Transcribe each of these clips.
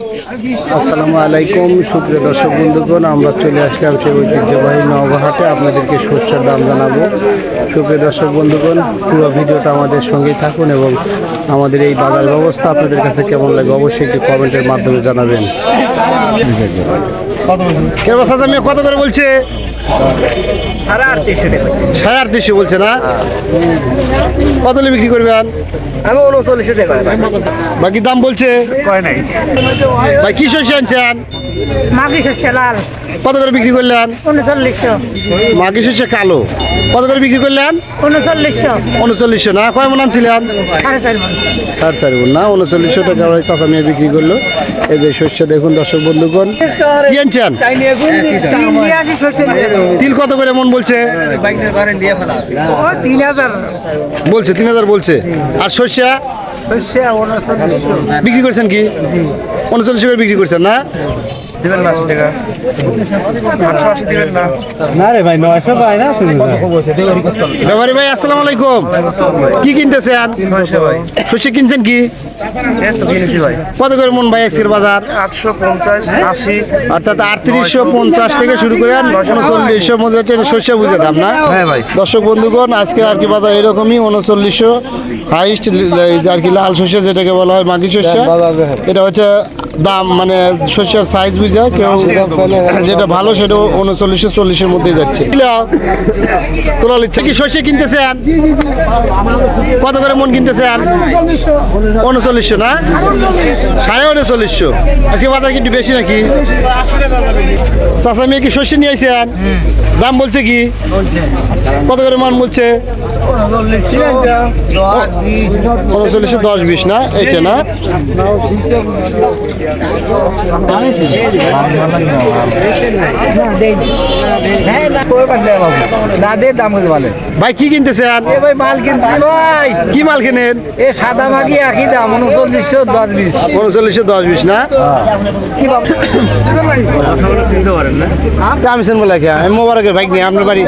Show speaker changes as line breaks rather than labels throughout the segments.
আসসালামু আলাইকুম, সুপ্রিয় দর্শক বন্ধুগণ, আমরা চলে আসলাম সেই ঐতিহ্যবাহী নবহাটে আপনাদেরকে শস্যের দাম জানাব। সুপ্রিয় দর্শক বন্ধুগণ, পুরো ভিডিওটা আমাদের সঙ্গেই থাকুন এবং আমাদের এই বাজার ব্যবস্থা আপনাদের কাছে কেমন লাগে অবশ্যই একটি কমেন্টের মাধ্যমে জানাবেন। কেমন চাচা মেয়ে কত করে বলছে?
সাড়ে আটত্রিশশো
বলছে না? কত বিক্রি করবেন?
আমি উনচল্লিশশো টাকা
বাকি দাম বলছে?
কয় নাই?
ভাই কি শস্য আনছেন?
মাগি শস্য লাল।
কত করে বিক্রি করলেন?
উনচল্লিশশো।
মাগি শস্য কালো। কত করে বিক্রি করলেন?
উনচল্লিশশো।
উনচল্লিশশো না? কয় মন আনছিলেন?
সাড়ে চার মন।
সাড়ে চার গুণ না? উনচল্লিশশো টাকা চাষা মেয়ে বিক্রি করল। এই যে শস্য দেখুন দর্শক বন্ধুগণ। কি
শস্য
তিল কত করে মন বলছে?
তিন হাজার।
বলছে তিন হাজার বলছে। আর শস্যা
শস্য
বিক্রি করছেন কি? উনচল্লিশ করে বিক্রি করছেন না?
দেবেন না টাকা আটশো আশি দেবেন না।
না রে ভাই নয়শো পাই না তুমি
ব্যাপারী ভাই আসসালামু আলাইকুম। কি কিনতেছেন? শস্য কিনছেন কি?
এত কিনেছি ভাই।
কত করে মন ভাই আজকের বাজার?
আটশো পঞ্চাশ আশি।
অর্থাৎ আটত্রিশশো পঞ্চাশ থেকে শুরু করে উনচল্লিশশো মধ্যে হচ্ছে শস্য বুঝে দাম না?
হ্যাঁ
দর্শক বন্ধুগণ আজকে আর কি বাজার এরকমই উনচল্লিশশো। হাইস্ট আর কি লাল শস্য যেটাকে বলা হয় মাগি শস্য এটা হচ্ছে দাম মানে শস্যের সাইজ বুঝে কেউ যেটা ভালো সেটা উনচল্লিশশো চল্লিশের মধ্যে যাচ্ছে। তোলা লিচ্ছে কি শস্য কিনতেছেন? কত করে মন কিনতেছেন উনচল্লিশশো। না? সাড়ে উনচল্লিশশো। আজকে বাজার কিন্তু বেশি নাকি? চাষা মেয়ে কি শস্য নিয়ে আসেন দাম বলছে কি? কত করে মান বলছে? উনচল্লিশশো দশ বিশ না? এইটা না?
না দে দাম করে বলে
ভাই কি কিনতেছেন
ভাই মাল কিনতে ভাই
কি মাল কেনেন?
এ সাদা মাগি একই দাম উনচল্লিশশো দশ বিশ।
উনচল্লিশশো দশ বিশ না? আমি শুনব লাগে আমি মোবারকের বাইক নিয়ে আপনার বাড়ি।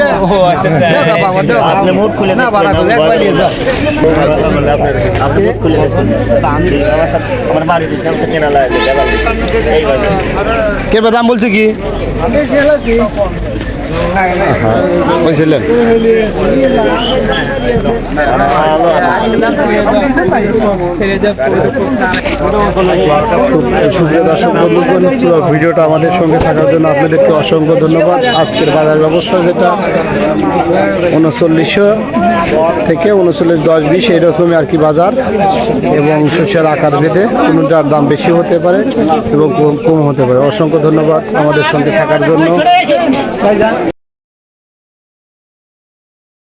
আপনি মুখ খুলে না বাড়া একবার দিয়ে দাও
কে দাম বলছে কি? ভিডিওটা আমাদের সঙ্গে থাকার জন্য আপনাদেরকে অসংখ্য ধন্যবাদ। আজকের বাজার ব্যবস্থা যেটা উনচল্লিশশো থেকে উনচল্লিশ দশ বিশ এইরকমই আর কি বাজার এবং শস্যের আকার ভেদে কোনোটার দাম বেশি হতে পারে এবং কম হতে পারে। অসংখ্য ধন্যবাদ আমাদের সঙ্গে থাকার জন্য।